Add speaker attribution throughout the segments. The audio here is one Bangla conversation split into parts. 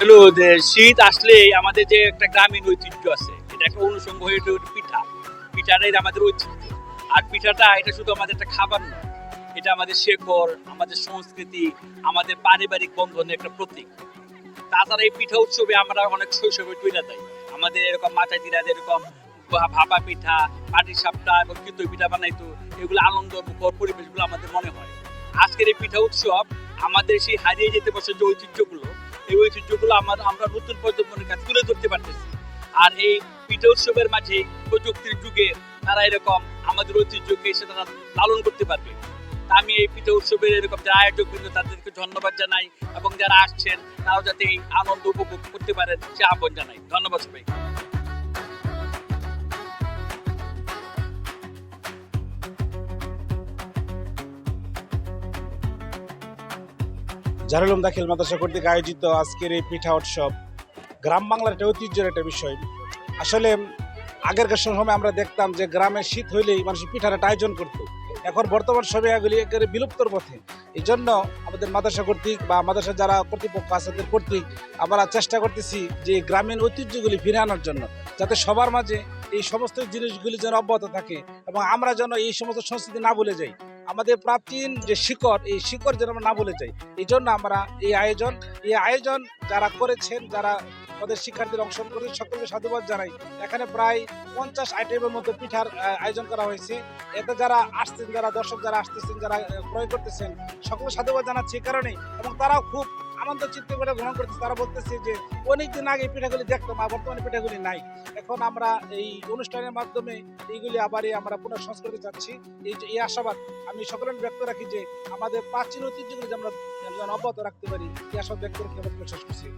Speaker 1: হলো শীত আসলে আমাদের যে একটা গ্রামীণ ঐতিহ্য আছে, এটা একটা অনুষঙ্গ হয়ে ওঠে পিঠা। পিঠাটাই আমাদের ঐতিহ্য। আর পিঠাটা, এটা শুধু আমাদের একটা খাবার নয়, এটা আমাদের শেকড় আমাদের সংস্কৃতি, আমাদের পারিবারিক বন্ধনের একটা প্রতীক। তাছাড়া এই পিঠা উৎসবে আমরা অনেক শৈশবে টুইলা দেয় আমাদের এরকম মাথায় দিরা এরকম ভাপা পিঠা, পাটি সাপটা এবং কিন্তু পিঠা বানাইতো, এগুলো আনন্দ মুখর পরিবেশগুলো আমাদের মনে হয়। আজকের এই পিঠা উৎসব আমাদের সেই হারিয়ে যেতে বসে যে ঐতিহ্যগুলো, এই ঐতিহ্যগুলো আমার, আমরা নতুন প্রজন্মের কাছে তুলে ধরতে পারতেছি। আর এই পিঠা উৎসবের মাঝে প্রযুক্তির যুগে তারা এরকম আমাদের ঐতিহ্যকে সেটা লালন করতে পারবে। আমি এই পিঠা উৎসবের এরকম যারা আয়োজক বৃন্দ, তাদেরকে ধন্যবাদ জানাই এবং যারা আসছেন, তারাও যাতে এই আনন্দ উপভোগ করতে পারেন সে আহ্বান জানাই। ধন্যবাদ সবাই
Speaker 2: জারুলুম দাখিল মাদ্রাসা কর্তৃক আয়োজিত আজকের এই পিঠা উৎসব, গ্রাম বাংলার একটা ঐতিহ্যের একটা বিষয়। আসলে আগেরকার সময় আমরা দেখতাম যে গ্রামে শীত হইলেই মানুষ পিঠার একটা আয়োজন করত। এখন বর্তমান সময়ে এগুলি একেবারে বিলুপ্তর পথে। এই জন্য আমাদের মাদ্রাসা কর্তৃক বা মাদ্রাসা যারা কর্তৃপক্ষ আছে তাদের কর্তৃক আমরা চেষ্টা করতেছি যে গ্রামীণ ঐতিহ্যগুলি ফিরে আনার জন্য, যাতে সবার মাঝে এই সমস্ত জিনিসগুলি যেন অব্যাহত থাকে এবং আমরা যেন এই সমস্ত সংস্কৃতি না ভুলে যাই। আমাদের প্রাচীন যে শিকড়, এই শিকড় যেন আমরা না বলে যাই। এই জন্য আমরা এই আয়োজন এই আয়োজন যারা করেছেন, যারা আমাদের শিক্ষার্থীরা অংশগ্রহণ করেছে সকলকে সাধুবাদ জানাই। এখানে প্রায় পঞ্চাশ আইটেমের মতো পিঠার আয়োজন করা হয়েছে। এতে যারা আসছেন, যারা দর্শক যারা আসতেছেন, যারা ক্রয় করতেছেন, সকলকে সাধুবাদ জানাচ্ছি কারণে। এবং তারাও খুব আনন্দ চিত্তে করে গ্রহণ করতেছে। তারা বলতেছে যে, অনেকদিন আগে পিঠাগুলি দেখতাম আর বর্তমানে পিঠাগুলি নাই। এখন আমরা এই অনুষ্ঠানের মাধ্যমে এইগুলি আবারই আমরা পুনঃ করতে চাচ্ছি এই এই আশাবাদ আমি সকলের ব্যক্ত রাখি যে, আমাদের প্রাচীন ঐতিহ্যগুলি আমরা যেন অব্যাহত রাখতে পারি, এই আশা ব্যক্ত রেখে আমার শেষ করছি।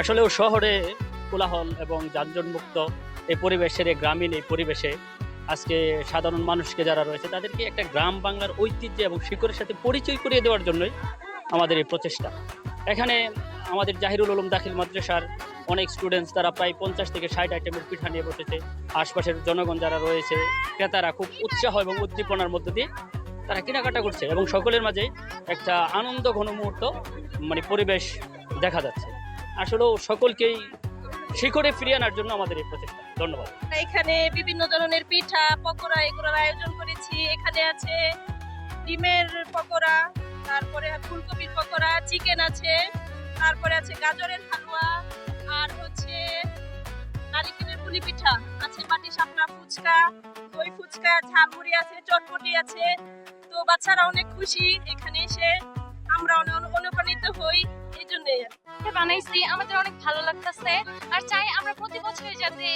Speaker 3: আসলেও শহরে কোলাহল এবং যানজটমুক্ত এই পরিবেশের এই গ্রামীণ এই পরিবেশে আজকে সাধারণ মানুষকে যারা রয়েছে, তাদেরকে একটা গ্রাম বাংলার ঐতিহ্য এবং শিকড়ের সাথে পরিচয় করিয়ে দেওয়ার জন্যই আমাদের এই প্রচেষ্টা। এখানে আমাদের জাহিরুল উলুম দাখিল মাদ্রাসার অনেক স্টুডেন্টস তারা প্রায় পঞ্চাশ থেকে ষাট আইটেমের পিঠা নিয়ে বসেছে। আশপাশের জনগণ যারা রয়েছে, ক্রেতারা খুব উৎসাহ এবং উদ্দীপনার মধ্য দিয়ে তারা কেনাকাটা করছে এবং সকলের মাঝে একটা আনন্দ ঘন মুহূর্ত মানে পরিবেশ দেখা যাচ্ছে। আসলেও সকলকেই শিখরে ফিরিয়ে আনার জন্য আমাদের এই প্রচেষ্টা। ধন্যবাদ।
Speaker 4: এখানে বিভিন্ন ধরনের পিঠা, পকোড়া এগুলোর আয়োজন করেছি। এখানে আছে ডিমের পকোড়া, তারপরে ফুলকপির পকোড়া, চিকেন আছে, তারপরে আছে গাজরের হালুয়া, আর হচ্ছে নারিকেলের পুলি পিঠা আছে, পাটি সাপনা ফুচকা, দই ফুচকা, ঝালমুড়ি আছে, চটপটি আছে। তো বাচ্চারা অনেক খুশি এখানে এসে। আমরা অনেক অনুপ্রাণিত হই এই জন্যে।
Speaker 5: পিঠা বানাইছি, আমাদের অনেক ভালো লাগতেছে। আর চাই আমরা প্রতি বছরই যাতে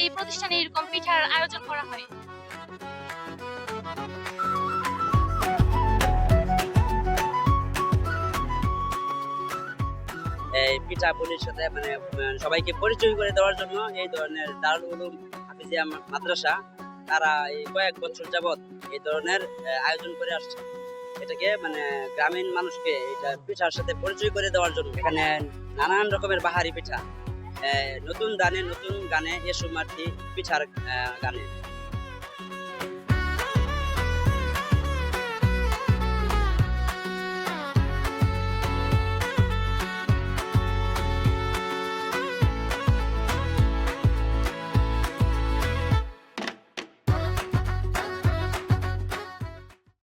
Speaker 5: এই প্রতিষ্ঠানে এরকম পিঠার আয়োজন করা হয়।
Speaker 6: এই পিঠাপুলির সাথে মানে সবাইকে পরিচয় করে দেওয়ার জন্য এই ধরনের দারুল উলুম হাফিজিয়া মাদ্রাসা, তারা এই কয়েক বছর যাবত এই ধরনের আয়োজন করে আসছে। এটাকে মানে গ্রামীণ মানুষকে এটা পিঠার সাথে পরিচয় করে দেওয়ার জন্য এখানে নানান রকমের বাহারি পিঠা নতুন দানে নতুন গানে এসো মারতি পিঠার গানে।